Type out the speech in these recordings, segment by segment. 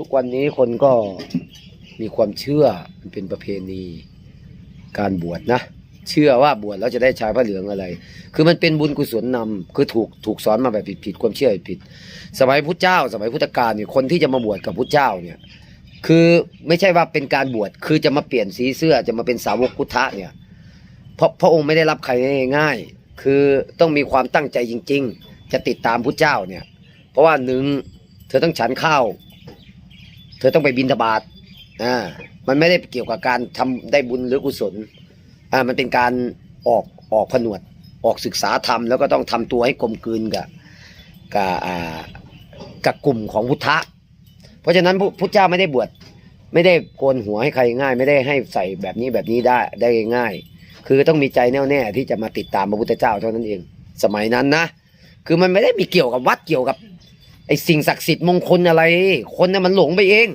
ทุกวันนี้คนก็มีความเชื่อมันเป็นประเพณีการบวชนะ เชื่อว่าบวชแล้วจะได้ชายพระเหลืองอะไร คือมันเป็นบุญกุศลนำคือถูกถูกสอนมาแบบผิดๆความเชื่อผิด สมัยพุทธเจ้า สมัยพุทธกาลเนี่ยคนที่จะมาบวชกับพุทธเจ้าเนี่ย คือไม่ใช่ว่าเป็นการบวชคือจะมาเปลี่ยนสีเสื้อจะมาเป็นสาวกพุทธะเนี่ยเพราะพระองค์ไม่ได้รับใครง่ายๆ คือต้องมีความตั้งใจจริง ๆ จะติดตามพุทธเจ้าเนี่ย เพราะว่าหนึ่งเธอต้องฉันข้าว เธอต้องไปบินทบาทอ่ามันไม่ได้เกี่ยวกับการทำได้บุญหรือกุศลอ่ามันเป็นการออกออกผนวด ออกศึกษาธรรมแล้วก็ต้องทำตัวให้กลมกลืนกับกับอ่ากับกลุ่มของพุทธะ เพราะฉะนั้นพระพุทธเจ้าไม่ได้บวชไม่ได้โกนหัวให้ใครง่าย ไม่ได้ให้ใส่แบบนี้แบบนี้ได้ได้ง่าย คือต้องมีใจแน่วแน่ที่จะมาติดตามพระพุทธเจ้าเท่านั้นเอง สมัยนั้นนะ คือมันไม่ได้มีเกี่ยวกับวัดเกี่ยวกับ ไอ้สิ่งศักดิ์สิทธิ์มงคลอะไร คนน่ะมันหลงไปเอง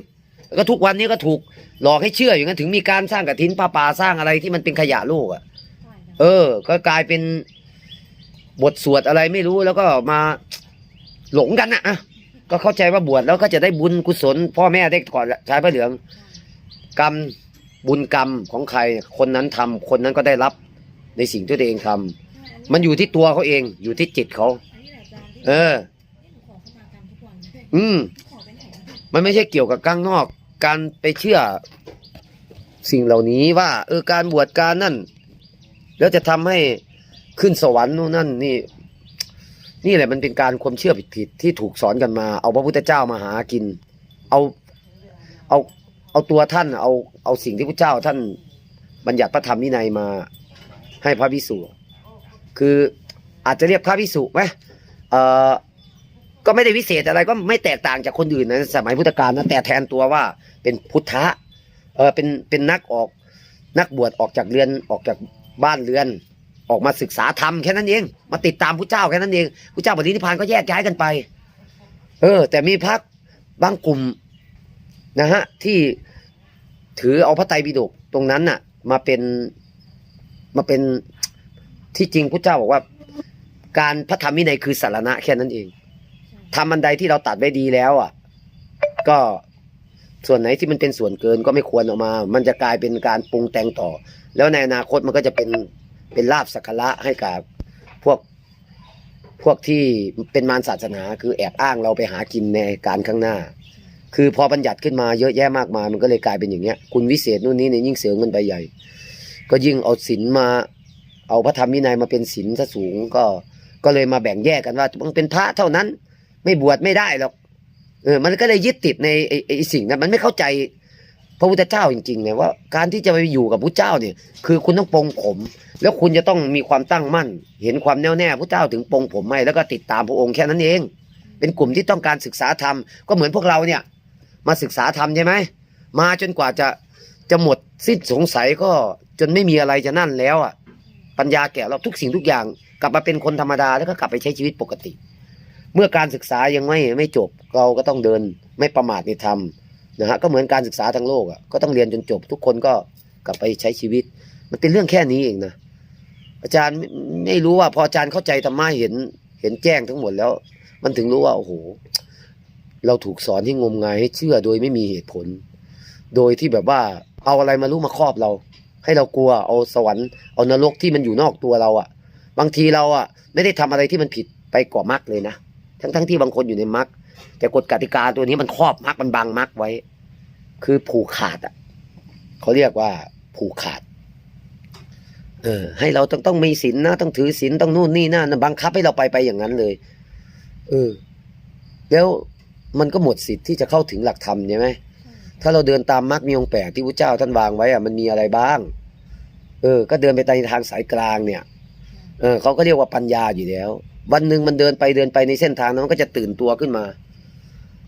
แล้วก็ทุกวันนี้ก็ถูกหลอกให้เชื่ออย่างนั้นถึงมีการสร้างกระถินป่าป่าสร้างอะไรที่มันเป็นขยะโลกอะ เออ ก็กลายเป็นบทสวดอะไรไม่รู้แล้วก็มาหลงกันนะอะก็เข้าใจว่าบวชแล้วก็จะได้บุญกุศล พ่อแม่ได้ก่อนใช้พระเหลือง กรรมบุญกรรมของใคร คนนั้นทำคนนั้นก็ได้รับในสิ่งที่ตัวเองทำมันอยู่ที่ตัวเขาเองอยู่ที่จิตเขา เออ อืม มันไม่ใช่เกี่ยวกับข้างนอก การไปเชื่อ สิ่งเหล่านี้ว่า เออการบวชการนั่น แล้วจะทำให้ขึ้นสวรรค์นู่นนั่น นี่ นี่แหละมันเป็นการความเชื่อผิดๆที่ถูกสอนกันมา เอาพระพุทธเจ้ามาหากิน เอาเอาเอาตัวท่านเอาเอาสิ่งที่พระเจ้าท่านบัญญัติพระธรรมวินัยมาให้พระพิสุคืออาจจะเรียกพระพิสุไหมเอ่อ ก็ไม่ได้วิเศษอะไรก็ไม่แตกต่างจากคนอื่นนะสมัยพุทธกาลนะแต่แทนตัวว่าเป็นพุทธะเออเป็นเป็นนักออกนักบวชออกจากเรือนออกจากบ้านเรือน ออกมาศึกษาธรรมแค่นั้นเอง มาติดตามพระเจ้าแค่นั้นเองพระเจ้าปฏินิพพานก็แยกย้ายกันไป เออ แต่มีพักบางกลุ่มนะฮะที่ถือเอาพระไตรปิฎกตรงนั้นน่ะ มาเป็นมาเป็นที่จริงพระเจ้าบอกว่า การพระธรรมวินัยคือสารณะแค่นั้นเอง ทำอันใดที่เราตัดไว้ดีแล้วอะ ก็ส่วนไหนที่มันเป็นส่วนเกินก็ไม่ควรออกมา มันจะกลายเป็นการปรุงแต่งต่อ แล้วในอนาคตมันก็จะเป็นเป็นลาบสักระให้กับพวกพวกที่เป็นมารศาสนา คือแอบอ้างเราไปหากินในการข้างหน้า คือพอบัญญัติขึ้นมาเยอะแยะมากมาย มันก็เลยกลายเป็นอย่างเงี้ย คุณวิเศษนู่นนี่เนี่ยยิ่งเสือเงินไปใหญ่ ก็ยิ่งเอาศีลมา เอาพระธรรมวินัยมาเป็นศีลซะสูงก็ก็เลยมาแบ่งแยกกันว่าต้องเป็นพระเท่านั้น ไม่บวชไม่ได้หรอกเออ มันก็เลยยึดติดในไอ้ไอ้สิ่งนั้นมันไม่เข้าใจพระพุทธเจ้าจริงๆเนี่ยว่าการที่จะไปอยู่กับพระเจ้าเนี่ย คือคุณต้องปรงผม แล้วคุณจะต้องมีความตั้งมั่น เห็นความแน่วแน่พระเจ้าถึงปรงผมให้แล้วก็ติดตามพระองค์แค่นั้นเอง เป็นกลุ่มที่ต้องการศึกษาธรรมก็เหมือนพวกเราเนี่ย มาศึกษาธรรมใช่ไหมมาจนกว่าจะจะหมดสิ้นสงสัยก็จนไม่มีอะไรจะนั่นแล้วอะปัญญาแก่เราทุกสิ่งทุกอย่าง กลับมาเป็นคนธรรมดาแล้วก็กลับไปใช้ชีวิตปกติ เมื่อการศึกษายังไม่ไม่จบเราก็ต้องเดินไม่ประมาทในธรรมนะฮะก็เหมือนการศึกษาทั้งโลกอะก็ต้องเรียนจนจบ ทุกคนก็กลับไปใช้ชีวิต มันเป็นเรื่องแค่นี้เองนะอาจารย์ไม่รู้ว่าพออาจารย์เข้าใจธรรมะเห็นเห็นแจ้งทั้งหมดแล้ว มันถึงรู้ว่าโอ้โห เราถูกสอนที่งมงายให้เชื่อโดยไม่มีเหตุผล โดยที่แบบว่าเอาอะไรมารู้มาครอบเรา ให้เรากลัวเอาสวรรค์เอานรกที่มันอยู่นอกตัวเราอะ บางทีเราอะ ไม่ได้ทำอะไรที่มันผิดไปกว่ามรรคเลยนะ ทั้งทั้งที่บางคนอยู่ในมรรคแต่กฎกติกาตัวนี้มันครอบมรรคมันบังมรรคไว้ คือผูกขาดอะเขาเรียกว่าผูกขาด เออ ให้เราต้องต้องมีศีลนะต้องถือศีลต้องนู่นนี่นั่นบังคับให้เราไปไปอย่างนั้นเลย เออ แล้วมันก็หมดสิทธิ์ที่จะเข้าถึงหลักธรรมใช่ไหมถ้าเราเดินตามมรรคมีองแปดที่พระเจ้าท่านวางไว้อะมันมีอะไรบ้าง เออ ก็เดินไปในทางสายกลางเนี่ย เออเขาก็เรียกว่าปัญญาอยู่แล้ว วันหนึ่งมันเดินไปเดินไปในเส้นทางนั้นมันก็จะตื่นตัวขึ้นมา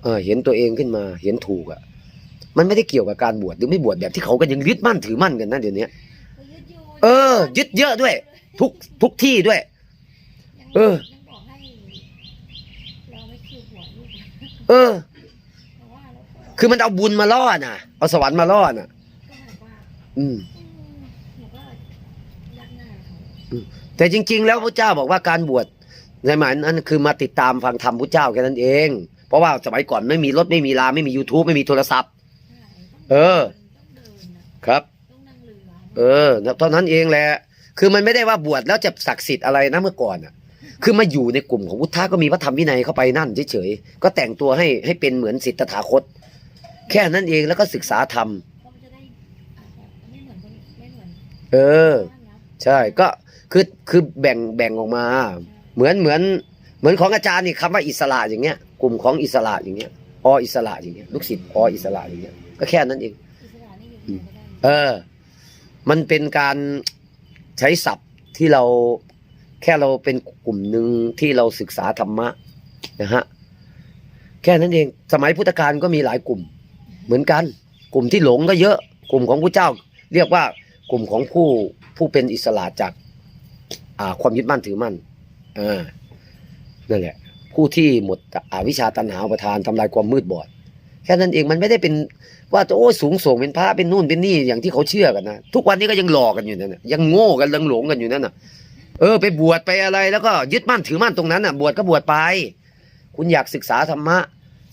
เออ เห็นตัวเองขึ้นมา เห็นถูกอะ มันไม่ได้เกี่ยวกับการบวชหรือไม่บวชแบบที่เขาก็ยังยึดมั่นถือมั่นกันนะเดี๋ยวนี้เออ ยึดเยอะด้วย ทุกทุกที่ด้วย เออเออ คือมันเอาบุญมาล่อน่ะ เอาสวรรค์มาล่อน่ะ อืมแต่จริง ๆ แล้วพระเจ้าบอกว่าการบวช ในหมายนั้นคือมาติดตามฟังธรรมพระเจ้าแค่นั้นเอง เพราะว่าสมัยก่อนไม่มีรถไม่มีลาไม่มี YouTube ไม่มีโทรศัพท์ เออ ครับต้องนั่งเอเออเท่านั้นเองแหละ คือมันไม่ได้ว่าบวชแล้วจะศักดิ์สิทธิ์อะไรนะเมื่อก่อนอะ คือมาอยู่ในกลุ่มของพุทธะก็มีพระธรรมวินัยเข้าไปนั่นเฉยๆ ก็แต่งตัวให้ให้เป็นเหมือนสิทธถาคต แค่นั้นเองแล้วก็ศึกษาธรรม เออ ใช่ ก็คือคือแบ่งแบ่งออกมา เหมือนเหมือนเหมือนของอาจารย์นี่คำว่าอิสระอย่างเงี้ย กลุ่มของอิสระอย่างเงี้ยออิสระอย่างเงี้ยลูกศิษย์ออิสระอย่างเงี้ยก็แค่นั้นเองอิสระนี่อยู่ที่ไหนก็ได้เออ มันเป็นการใช้ศัพท์ที่เราแค่เราเป็นกลุ่มหนึ่งที่เราศึกษาธรรมะนะฮะแค่นั้นเอง สมัยพุทธกาลก็มีหลายกลุ่ม เหมือนกัน กลุ่มที่หลงก็เยอะ กลุ่มของพระเจ้า เรียกว่ากลุ่มของผู้ผู้เป็นอิสระจากอ่าความยึดมั่นถือมั่น อ่านั่นแหละ ผู้ที่หมดอวิชชาตันหาอุปทานทำลายความมืดบอด แค่นั้นเองมันไม่ได้เป็นว่าโอ้สูงส่งเป็นพระเป็นนู่นเป็นนี่อย่างที่เขาเชื่อกันนะทุกวันนี้ก็ยังหลอกกันอยู่นั่นนะยังโง่กันยังหลงกันอยู่นั่นน่ะเออไปบวชไปอะไร แล้วก็ยึดมั่นถือมั่นตรงนั้นน่ะบวชก็บวชไป คุณอยากศึกษาธรรมะ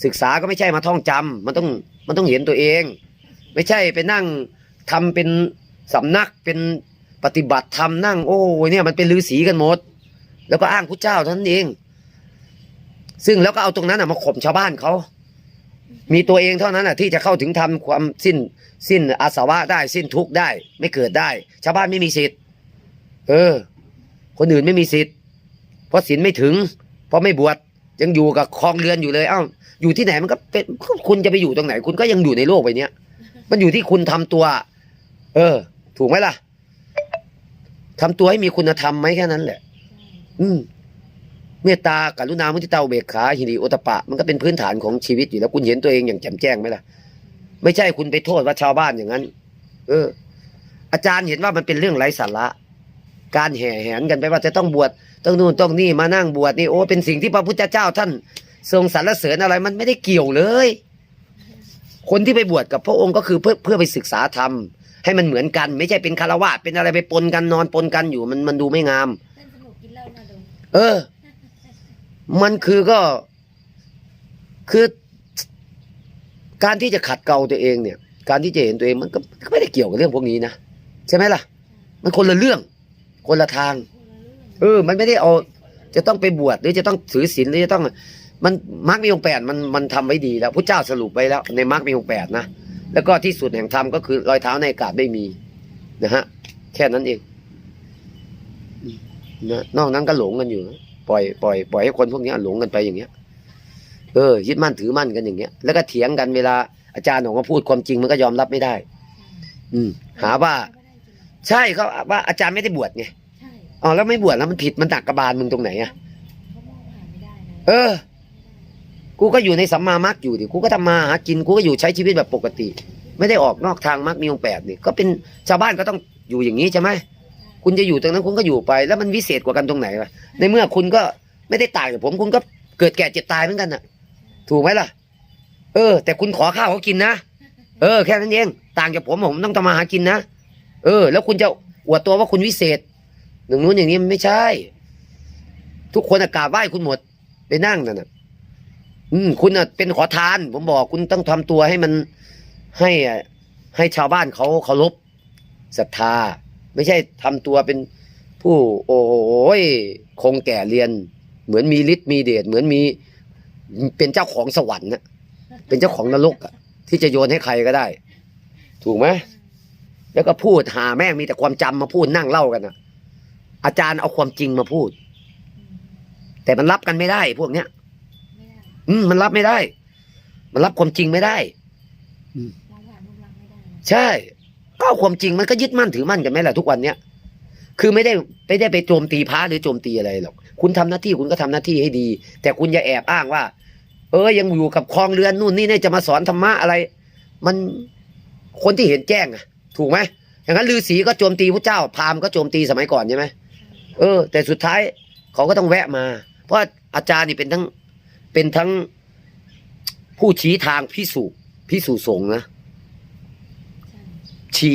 ศึกษาก็ไม่ใช่มาท่องจำมันต้องมันต้องเห็นตัวเอง ไม่ใช่ไปนั่งทำเป็นสำนักเป็นปฏิบัติธรรมนั่ง โอ้ยเนี่ยมันเป็นฤาษีกันหมด แล้วก็อ้างพระเจ้าท่านเอง ซึ่งแล้วก็เอาตรงนั้นน่ะมาข่มชาวบ้านเขา มีตัวเองเท่านั้นน่ะ ที่จะเข้าถึงทำความสิ้น สิ้นอาสวะได้สิ้นทุกข์ได้ ไม่เกิดได้ ชาวบ้านไม่มีสิทธิ์ เออ คนอื่นไม่มีสิทธิ์ เพราะศีลไม่ถึง เพราะไม่บวชยังอยู่กับคลองเรือนอยู่เลย เอ้า อยู่ที่ไหนมันก็เป็นคุณจะไปอยู่ตรงไหน คุณก็ยังอยู่ในโลกใบนี้ย มันอยู่ที่คุณทำตัว เออ ถูกไหมล่ะทำตัวให้มีคุณธรรมไหมแค่นั้นแหละ อืมเมตตากรุณามุทิตาเบกขาหิริโอตปะ มันก็เป็นพื้นฐานของชีวิตอยู่แล้วคุณเห็นตัวเองอย่างแจ่มแจ้งไหมล่ะ ไม่ใช่คุณไปโทษว่าชาวบ้านอย่างนั้น เออ อาจารย์เห็นว่ามันเป็นเรื่องไร้สาระ การแห่แหนกันไปว่าจะต้องบวชต้องนู่นต้องนี่มานั่งบวชนี่โอ้เป็นสิ่งที่พระพุทธเจ้าท่าน ทรงสรรเสริญอะไรมันไม่ได้เกี่ยวเลย คนที่ไปบวชกับพระองค์ก็คือเพื่อเพื่อไปศึกษาธรรมให้มันเหมือนกัน ไม่ใช่เป็นคารวะเป็นอะไรไปปนกันนอนปนกันอยู่มันมันดูไม่งาม เออ มันคือก็ คือ การที่จะขัดเกลาตัวเองเนี่ย การที่จะเห็นตัวเองมันก็ไม่ได้เกี่ยวกับเรื่องพวกนี้นะใช่ไหมล่ะ มันคนละเรื่อง คนละทาง เออ มันไม่ได้เอา จะต้องไปบวชหรือจะต้องถือศีลหรือจะต้อง มันมรรคมีองแปดมันมันทำไว้ดีแล้วพระเจ้าสรุปไว้แล้ว ในมรรคมีองแปดนะแล้วก็ที่สุดแห่งธรรมก็คือรอยเท้าในอากาศไม่มีนะฮะแค่นั้นเอง นะนอกนั้นก็หลงกันอยู่นะปล่อยปล่อยปล่อยให้คนพวกเนี้ยหลงกันไปอย่างเงี้ย เออยึดมั่นถือมั่นกันอย่างเงี้ย แล้วก็เถียงกันเวลาอาจารย์ออกมาพูดความจริงมันก็ยอมรับไม่ได้ อืม หาว่าก็ได้จริงใช่เขาว่าอาจารย์ไม่ได้บวชไงใช่อ๋อแล้วไม่บวชแล้วมันผิดมันหนักกระบาลมึงตรงไหนอะเขามองหาไม่ได้นะเออ กูก็อยู่ในสัมมามัคอยู่ดิกูก็ทำมาหากินกูก็อยู่ใช้ชีวิตแบบปกติ ไม่ได้ออกนอกทางมัคมีองค์แปดนี่ก็เป็นชาวบ้านก็ต้องอยู่อย่างนี้ใช่ไหม คุณจะอยู่ตรงนั้นคุณก็อยู่ไป แล้วมันวิเศษกว่ากันตรงไหนวะในเมื่อคุณก็ไม่ได้ต่างจากผมคุณก็เกิดแก่เจ็บตายเหมือนกันน่ะ ถูกไหมล่ะ เออ แต่คุณขอข้าวเขากินนะเออแค่นั้นเองต่างจากผมผมต้องทำมาหากินนะเออ แล้วคุณจะอวดตัวว่าคุณวิเศษหนึ่งนู้นอย่างนี้มันไม่ใช่ ทุกคนอะกราบไหว้คุณหมดไปนั่งนั่นน่ะอืมคุณน่ะเป็นขอทาน ผมบอกคุณต้องทำตัวให้มันให้ให้ชาวบ้านเขาเคารพศรัทธา ไม่ใช่ทำตัวเป็นผู้โอ้ยคงแก่เรียน เหมือนมีฤทธิ์มีเดชเหมือนมีเป็นเจ้าของสวรรค์นะเป็นเจ้าของนรกอะที่จะโยนให้ใครก็ได้ ถูกไหมแล้วก็พูดหาแม่งมีแต่ความจำมาพูดนั่งเล่ากันนะอาจารย์เอาความจริงมาพูด แต่มันรับกันไม่ได้พวกเนี้ยไม่ได้อืมมันรับไม่ได้ มันรับความจริงไม่ได้มองผ่านรูปลักษณ์ไม่ได้นะใช่ ก็ความจริงมันก็ยึดมั่นถือมั่นกันไหมล่ะทุกวันเนี้ยคือไม่ได้ไม่ได้ไปโจมตีพระหรือโจมตีอะไรหรอก คุณทำหน้าที่คุณก็ทำหน้าที่ให้ดี แต่คุณอย่าแอบอ้างว่า เออยังอยู่กับคลองเรือนนู่นนี่เนี่ยจะมาสอนธรรมะอะไร มันคนที่เห็นแจ้งอะถูกไหมอย่างนั้นฤาษีก็โจมตีพระเจ้า พราหมณ์ก็โจมตีสมัยก่อนใช่ไหมเออ แต่สุดท้ายเขาก็ต้องแวะมา เพราะอาจารย์นี่เป็นทั้งเป็นทั้งผู้ชี้ทางพิสูจพิสูจสงนะ ชี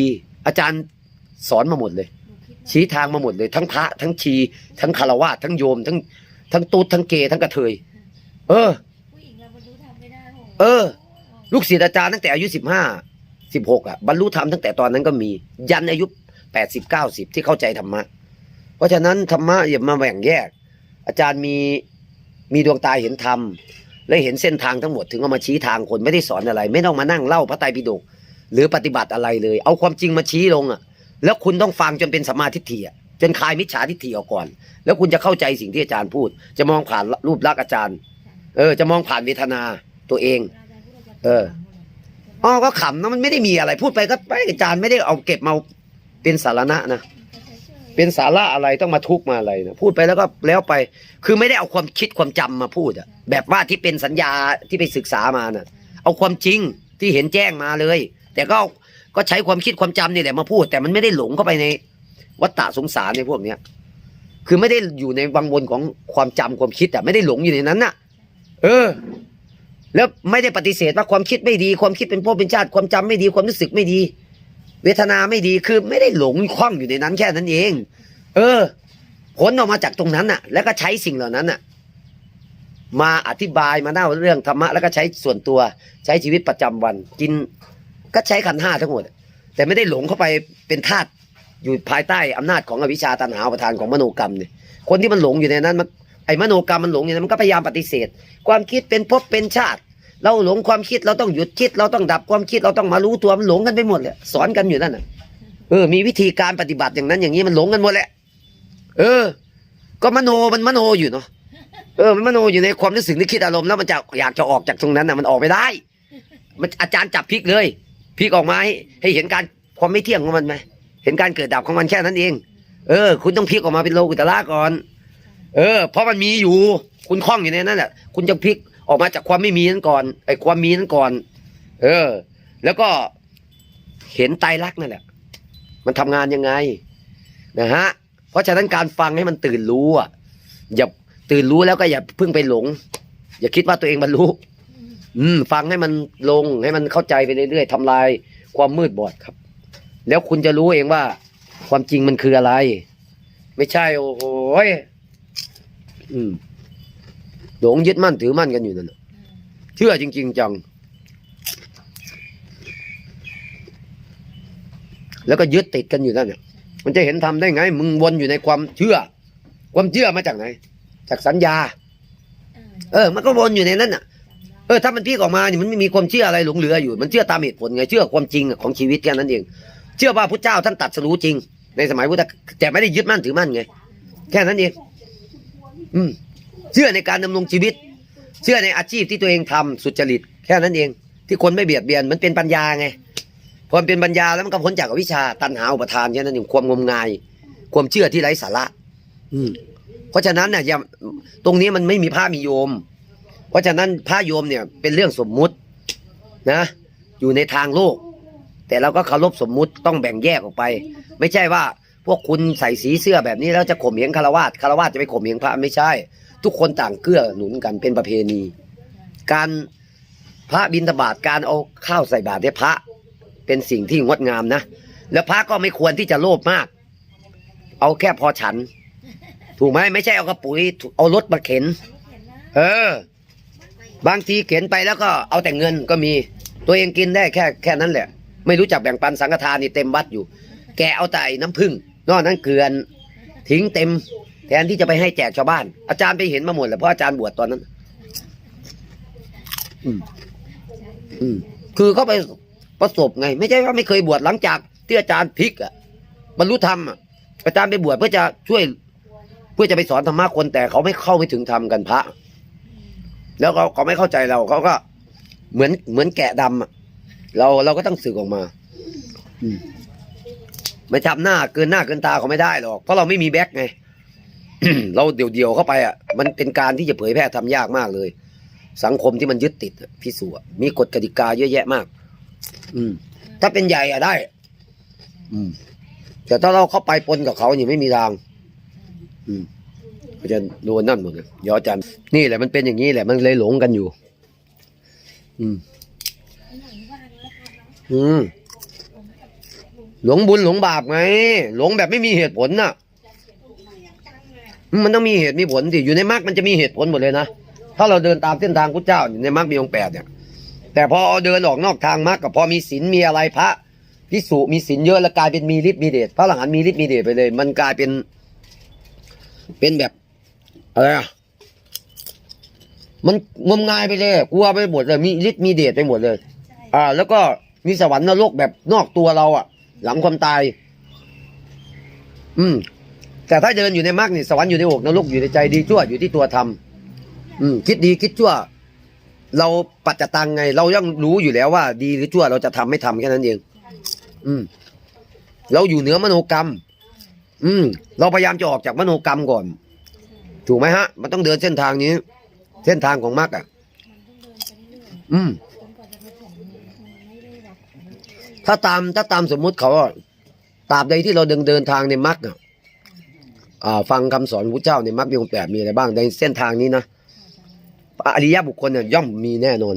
อาจารย์สอนมาหมดเลยหนูคิดว่าชี้ทางมาหมดเลย ทั้งพระทั้งชี ทั้งคารวะทั้งโยม ทั้งทั้งตูดทั้งเกย์ทั้งกระเทย เออ ผู้หญิงเราบรรลุธรเออ ลูกศิษย์อาจารย์ตั้งแต่อายุสิบห้าสิบหกอะบรรลุธรรมตั้งแต่ตอนนั้นก็มี ยันอายุแปดสิบเก้าสิบที่เข้าใจธรรมะ เพราะฉะนั้นธรรมะอย่ามาแบ่งแยก อาจารย์มีมีดวงตาเห็นธรรมและเห็นเส้นทางทั้งหมดถึงเอามาชี้ทางคนไม่ได้สอนอะไร ไม่ต้องมานั่งเล่าพระไตรปิฎก หรือปฏิบัติอะไรเลย เอาความจริงมาชี้ลงอะ แล้วคุณต้องฟังจนเป็นสัมมาทิฏฐิอะจนคลายมิจฉาทิฏฐิออกก่อน แล้วคุณจะเข้าใจสิ่งที่อาจารย์พูด จะมองผ่านรูปลักษณ์อาจารย์ เออ จะมองผ่านเวทนาตัวเอง เอออ๋อก็ขำนะมันไม่ได้มีอะไร พูดไปก็ไปอาจารย์ไม่ได้เอาเก็บมาเป็นสาระนะเป็นสาระอะไรต้องมาทุกมาอะไรนะพูดไปแล้วก็แล้วไป คือไม่ได้เอาความคิดความจำมาพูดอะแบบว่าที่เป็นสัญญาที่ไปศึกษามาน่ะ เอาความจริงที่เห็นแจ้งมาเลย แต่ก็ก็ใช้ความคิดความจำนี่แหละมาพูด แต่มันไม่ได้หลงเข้าไปในวัฏฏะสงสารในพวกเนี้ย คือไม่ได้อยู่ในวังวนของความจำความคิดอะไม่ได้หลงอยู่ในนั้นน่ะ เออ แล้วไม่ได้ปฏิเสธว่าความคิดไม่ดี ความคิดเป็นภพเป็นชาติความจำไม่ดีความรู้สึกไม่ดี เวทนาไม่ดีคือไม่ได้หลงคล้องอยู่ในนั้นแค่นั้นเอง เออผลออกมาจากตรงนั้นน่ะ แล้วก็ใช้สิ่งเหล่านั้นน่ะ มาอธิบายมาเล่าเรื่องธรรมะแล้วก็ใช้ส่วนตัวใช้ชีวิตประจำวันกิน ก็ใช้ขันห้าทั้งหมด แต่ไม่ได้หลงเข้าไปเป็นทาสอยู่ภายใต้อำนาจของอวิชชาตันหาอุปทานของมโนกรรมเนี่ยคนที่มันหลงอยู่ในนั้นมันไอ้มโนกรรมมันหลงอยู่นั้นมันก็พยายามปฏิเสธ ความคิดเป็นภพเป็นชาติ เราหลงความคิดเราต้องหยุดคิด เราต้องดับความคิดเราต้องมารู้ตัวมันหลงกันไปหมดเลยสอนกันอยู่นั่นน่ะเออ มีวิธีการปฏิบัติอย่างนั้นอย่างนี้มันหลงกันหมดแหละ เออ ก็มโนมันมโนอยู่เนาะเออมันมโนอยู่ในความรู้สึกนึกคิดอารมณ์แล้วมันจะอยากจะออกจากตรงนั้นน่ะมันออกไม่ได้ มันอาจารย์จับพลิกเลย พลิกออกมาให้ให้เห็นการความไม่เที่ยงของมันไหมเห็นการเกิดดับของมันแค่นั้นเอง เออ คุณต้องพลิกออกมาเป็นโลกุตละก่อน เออ เพราะมันมีอยู่ คุณคล้องอยู่ในนั้นแหละคุณจะพลิกออกมาจากความไม่มีนั้นก่อนไอ้ความมีนั้นก่อน เออ แล้วก็เห็นไตรลักษณ์นั่นแหละ มันทำงานยังไงนะฮะ เพราะฉะนั้นการฟังให้มันตื่นรู้อะอย่าตื่นรู้แล้วก็อย่าเพิ่งไปหลง อย่าคิดว่าตัวเองบรรลุ อืม ฟังให้มันลงให้มันเข้าใจไปเรื่อยๆทำลายความมืดบอดครับ แล้วคุณจะรู้เองว่า ความจริงมันคืออะไร ไม่ใช่ โอ้โหยอืมหลงยึดมั่นถือมั่นกันอยู่นั่นน่ะเชื่อจริง ๆ จัง แล้วก็ยึดติดกันอยู่นั่นเนี่ยมันจะเห็นทำได้ไง มึงวนอยู่ในความเชื่อ ความเชื่อมาจากไหน จากสัญญา เออ มันก็วนอยู่ในนั้นน่ะ เออถ้ามันพีกออกมาเนี่ยมันไม่มีความเชื่ออะไรหลงเหลืออยู่ มันเชื่อตามเหตุผลไงเชื่อความจริงของชีวิตแค่นั้นเอง เชื่อว่าพระเจ้าท่านตัดสรู้จริง ในสมัยพุทธแต่ไม่ได้ยึดมั่นถือมั่นไง แค่นั้นเองอืมเชื่อในการดำรงชีวิต เชื่อในอาชีพที่ตัวเองทำสุจริต แค่นั้นเอง ที่คนไม่เบียดเบียนมันเป็นปัญญาไงพอมันเป็นปัญญาแล้วมันก็พ้นจากวิชาตัณหาอุปทานแค่นั้นเองความงมงาย ความเชื่อที่ไร้สาระ อืมเพราะฉะนั้นเนี่ยตรงนี้มันไม่มีพระมีโยม ราะฉะนั้นพระโยมเนี่ยเป็นเรื่องสมมุตินะ อยู่ในทางโลก แต่เราก็เคารพสมมุติต้องแบ่งแยกออกไป ไม่ใช่ว่าพวกคุณใส่สีเสื้อแบบนี้แล้วจะข่มเหงคารวาสคารวาสจะไปข่มเหงพระไม่ใช่ ทุกคนต่างเกื้อหนุนกันเป็นประเพณี การพระบิณฑบาตการเอาข้าวใส่บาตรให้พระ เป็นสิ่งที่งดงามนะ แล้วพระก็ไม่ควรที่จะโลภมาก เอาแค่พอฉัน ถูกไหมไม่ใช่เอากระปุ๋ยเอารถมาเข็น เออ บางทีเข็นไปแล้วก็เอาแต่เงินก็มี ตัวเองกินได้แค่แค่นั้นแหละ ไม่รู้จักแบ่งปันสังฆทานนี่เต็มวัดอยู่ แกเอาแต่น้ำผึ้งนอกนั้นเกลือนทิ้งเต็ม แทนที่จะไปให้แจกชาวบ้าน อาจารย์ไปเห็นมาหมดแหละเพราะอาจารย์บวชตอนนั้น อืมอืมคือเขาไปประสบไง ไม่ใช่ว่าไม่เคยบวชหลังจากที่อาจารย์พลิกอะบรรลุธรรมอะอาจารย์ไปบวชเพื่อจะช่วย เพื่อจะไปสอนธรรมะคนแต่เขาไม่เข้าไม่ถึงธรรมกันพระ แล้วเขาเขาไม่เข้าใจเราเขาก็เหมือนเหมือนแกะดำอะเราเราก็ต้องสึกออกมา อืมไม่ทำหน้าเกินหน้าเกินตาเขาไม่ได้หรอก เพราะเราไม่มีแบ็คไง เราเดี่ยวๆเข้าไปอะ มันเป็นการที่จะเผยแพร่ทำยากมากเลย สังคมที่มันยึดติดอะพี่สัวมีกฎกติกาเยอะแยะมาก อืม ถ้าเป็นใหญ่อะได้ อืม แต่ถ้าเราเข้าไปปนกับเขานี่ไม่มีทาง อืม เขาจะโดนนั่นหมดเลยเดี๋ยวอจารย์นี่แหละมันเป็นอย่างนี้แหละมันเลยหลงกันอยู่ อืม อืม หลงบุญหลงบาปไง หลงแบบไม่มีเหตุผลน่ะ มันต้องมีเหตุมีผลสิอยู่ในมรรคมันจะมีเหตุผลหมดเลยนะถ้าเราเดินตามเส้นทางพุทธเจ้าอยู่ในมรรคมีองค์แปดเนี่ย แต่พอเดินออกนอกทางมรรคกับพอมีศีลมีอะไรพระพิสุมีศีลเยอะแล้วกลายเป็นมีฤทธิ์มีเดชพระหลังหันมีฤทธิ์มีเดชไปเลย มันกลายเป็น เป็นแบบ อะไรอะมันงมงายไปเลยกลัวไปหมดเลยมีฤทธิ์มีเดชไปหมดเลยใช่อ่า แล้วก็มีสวรรค์นรกแบบนอกตัวเราอะ หลังความตาย อืม แต่ถ้าเดินอยู่ในมรรคนี่สวรรค์อยู่ในอกนรกอยู่ในใจดีชั่วอยู่ที่ตัวทำอืม คิดดีคิดชั่ว เราปัจจตังไง เรายังรู้อยู่แล้วว่า ดีหรือชั่วเราจะทำไม่ทำแค่นั้นเอง อืม เราอยู่เหนือมโนกรรม อืม เราพยายามจะออกจากมโนกรรมก่อน ถูกไหมฮะ มันต้องเดินเส้นทางนี้ เส้นทางของมรรคอะ อืม ถ้าตามถ้าตามสมมุติเขาตราบใดที่เราเดินเดินทางในมรรคอะอ่าฟังคำสอนพระเจ้าในมรรคมีองแปดมีอะไรบ้างในเส้นทางนี้นะอริยบุคคลเนี่ยย่อมมีแน่นอน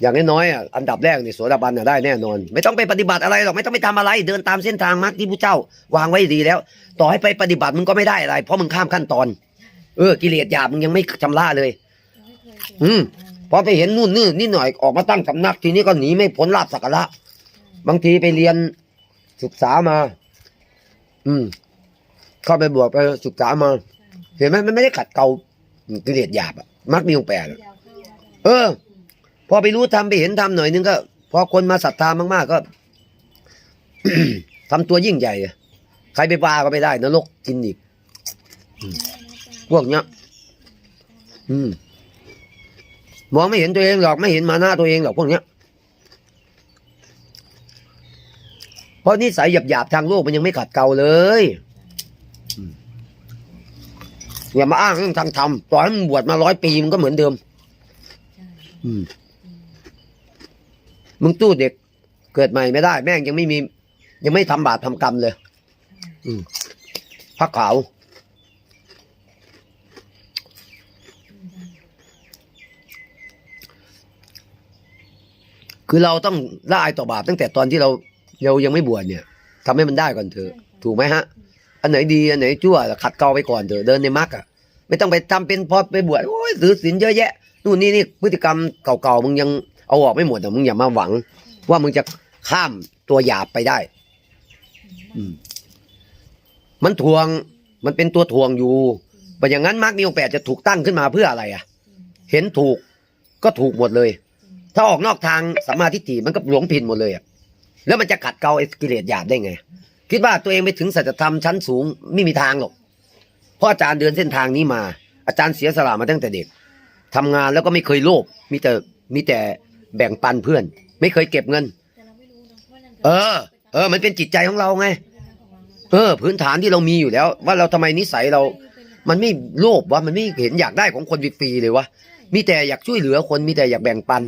อย่างน้อยๆอะอันดับแรกในโสดาบันน่ะได้แน่นอน ไม่ต้องไปปฏิบัติอะไรหรอกไม่ต้องไปทำอะไร เดินตามเส้นทางมรรคที่พระเจ้า วางไว้ดีแล้ว ต่อให้ไปปฏิบัติมึงก็ไม่ได้อะไร เพราะมึงข้ามขั้นตอน เออกิเลสหยาบมึงยังไม่ชำระเลยยังไม่เคยเจอืมพอไปเห็นนู่นนี่นิดหน่อยออกมาตั้งสำนักทีนี้ก็หนีไม่พ้นลาบสักการะบางทีไปเรียนศึกษามา อืม เข้าไปบวกไปศึกษามา เห็นไหมมันไม่ได้ขัดเกลากิเลสหยาบอะมักมีองค์แปดอะยาวเข้าแล้วเออ พอไปรู้ทำไปเห็นทำหน่อยนึงก็พอคนมาศรัทธามากๆก็ทำตัวยิ่งใหญ่อะใครไปปาก็ไม่ได้นรกกินอีก พวกเนี้ยอืมมองไม่เห็นตัวเองหรอกไม่เห็นมาหน้าตัวเองหรอกพวกเนี้ยเพราะนิสัยหยาบๆทางโลกมันยังไม่ขัดเกลาเลยอืมอย่ามาอ้างเรื่องทางธรรมต่อให้มึงบวชมาร้อยปีมันก็เหมือนเดิมใช่อืมมึงตู้เด็กเกิดใหม่ไม่ได้ แม่งยังไม่มี ยังไม่ทำบาปทำกรรมเลย อืมพักขาว คือเราต้องละอายต่อบาปตั้งแต่ตอนที่เราเรายังไม่บวชเนี่ยทำให้มันได้ก่อนเถอะ ถูกไหมฮะ อันไหนดีอันไหนชั่วขัดเกลาไปก่อนเถอะเดินในมรรคอะไม่ต้องไปทำเป็นพอไปบวชโอ้ยถือศีลเยอะแยะนู่นนี่นี่พฤติกรรมเก่าๆมึงยังเอาออกไม่หมดอะมึงอย่ามาหวัง ว่ามึงจะข้ามตัวหยาบไปได้ อืมมันทวงมันเป็นตัวทวงอยู่แต่อย่างนั้นมรรคมีองค์แปดจะถูกตั้งขึ้นมาเพื่ออะไรอะเห็นถูกก็ถูกหมดเลย ถ้าออกนอกทางสัมมาทิฏฐิมันก็หลงผิดหมดเลยอะแล้วมันจะขัดเกลาไอ้กิเลสหยาบได้ไง คิดว่าตัวเองไปถึงสัจธรรมชั้นสูงไม่มีทางหรอกเพราะอาจารย์เดินเส้นทางนี้มา อาจารย์เสียสละมาตั้งแต่เด็กทำงานแล้วก็ไม่เคยโลภมีแต่มีแต่แบ่งปันเพื่อน ไม่เคยเก็บเงิน เออ เออ มันเป็นจิตใจของเราไง เออ พื้นฐานที่เรามีอยู่แล้ว ว่าเราทำไมนิสัยเรา มันไม่โลภวะมันไม่เห็นอยากได้ของคนฟรีเลยวะมีแต่อยากช่วยเหลือคนมีแต่อยากแบ่งปัน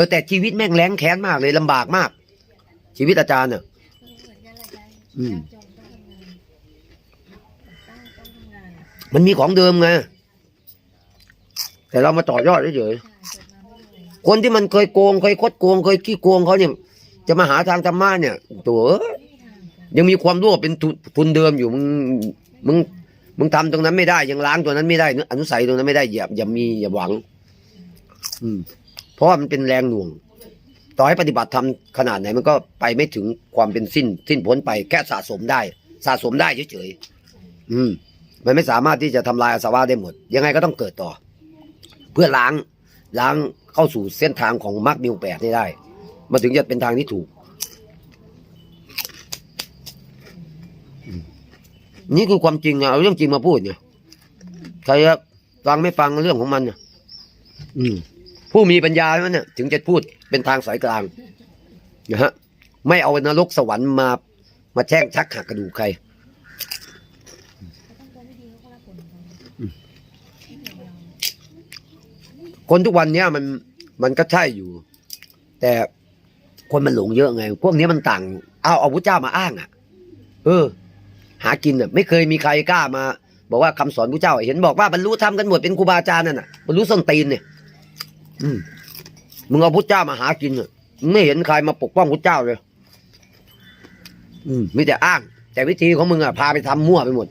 ออแต่ชีวิตแม่งแรงแค้นมากเลยลำบากมาก ชีวิตอาจารย์เนี่ยเหมือนกันแหละยายอืมยากจนต้องทำงานต้องต้องทำงานอะมันมีของเดิมไงแต่เรามาต่อยอดเฉยใช่เกิดมาไม่รวยๆคนที่มันเคยโกงเคยคดโกงเคยขี้โกงเขาเนี่ยจะมาหาทางธรรมะเนี่ย ตัวเอ้ยไม่มีทางค่ะยังมีความรู้เป็นทุนทุนเดิมอยู่มึงมึงมึงทำตรงนั้นไม่ได้ ยังล้างตัวนั้นไม่ได้ อนุสัยตรงนั้นไม่ได้อย่าอย่ามีอย่าหวัง อืม เพราะว่ามันเป็นแรงหน่วง ต่อให้ปฏิบัติทำขนาดไหนมันก็ไปไม่ถึงความเป็นสิ้น สิ้นพ้นไปแค่สะสมได้ สะสมได้เฉยๆอืม มันไม่สามารถที่จะทำลายอาสวะได้หมด ยังไงก็ต้องเกิดต่อ เพื่อล้างล้างเข้าสู่เส้นทางของมรรคมีองแปดได้ มันถึงจะเป็นทางที่ถูก นี่คือความจริงอะเอาเรื่องจริงมาพูดเนี่ยใครจะฟังไม่ฟังเรื่องของมันเนี่ยอืม ผู้มีปัญญาเท่านั้นเนี่ยถึงจะพูดเป็นทางสายกลางนะฮะไม่เอานรกสวรรค์มามาแช่งชักหักกระดูกใครคนทุกวันเนี้ยมันมันก็ใช่อยู่ แต่คนมันหลงเยอะไง พวกนี้มันต่าง เอาเอาพระเจ้ามาอ้างอะ เออ หากินอะ ไม่เคยมีใครกล้ามา บอกว่าคำสอนพระเจ้า เห็นบอกว่าบรรลุธรรมกันหมดเป็นครูบาอาจารย์นั่นน่ะบรรลุส้นตีนเนี่ย อืมมึงเอาพระเจ้ามาหากินอะมึงไม่เห็นใครมาปกป้องพระเจ้าเลย อืมมีแต่อ้าง แต่วิธีของมึงอะพาไปทำมั่วไปหมด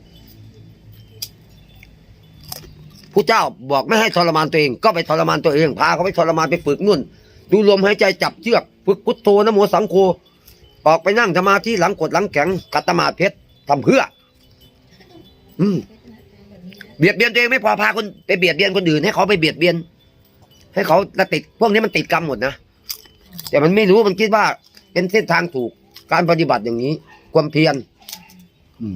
ผู้เจ้าบอกไม่ให้ทรมานตัวเองก็ไปทรมานตัวเองพาเขาไปทรมานไปฝึกนู่น ดูลมหายใจจับเชือกฝึกพุทโธนโมสังโฆออกไปนั่งสมาธิหลังกดหลังแข็งกัตตมาเพชรทำเพื่อ อืมเบียดเบียนตัวเองไม่พอพาคนไปเบียดเบียนคนอื่นให้เขาไปเบียดเบียน ให้เขาติดพวกนี้มันติดกรรมหมดนะแต่มันไม่รู้มันคิดว่าเป็นเส้นทางถูกการปฏิบัติอย่างนี้ ความเพียรอืม